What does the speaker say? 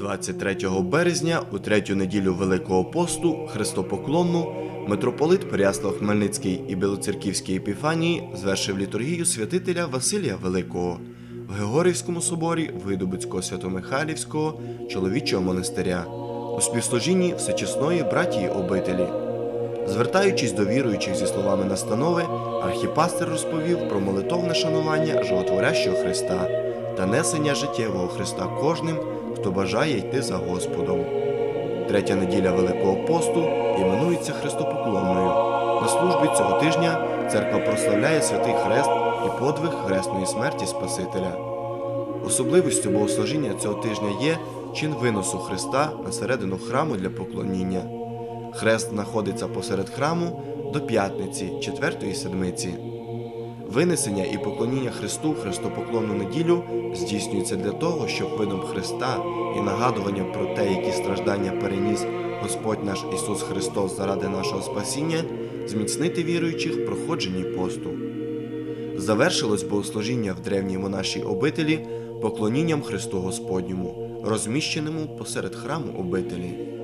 23 березня, у третю неділю Великого посту, Христопоклонну, митрополит Перяслав Хмельницький і Білоцерківській епіфанії звершив літургію святителя Василія Великого в Георгіївському соборі Видобицького Свято-Михайлівського чоловічого монастиря у співслужінні всечесної братії обителі. Звертаючись до віруючих зі словами настанови, архіпастер розповів про молитовне шанування животворящого Христа та несення життєвого Христа кожним, хто бажає йти за Господом. Третя неділя Великого посту іменується Христопоклонною. На службі цього тижня церква прославляє святий хрест і подвиг хресної смерті Спасителя. Особливістю богослужіння цього тижня є чин виносу Христа на середину храму для поклоніння. Хрест знаходиться посеред храму до п'ятниці, четвертої седмиці. Винесення і поклоніння Христу Христопоклонну неділю здійснюється для того, щоб видом Христа і нагадуванням про те, які страждання переніс Господь наш Ісус Христос заради нашого спасіння, зміцнити віруючих в проходженні посту. Завершилось богослужіння в древній монашій обителі поклонінням Христу Господньому, розміщеному посеред храму обителі.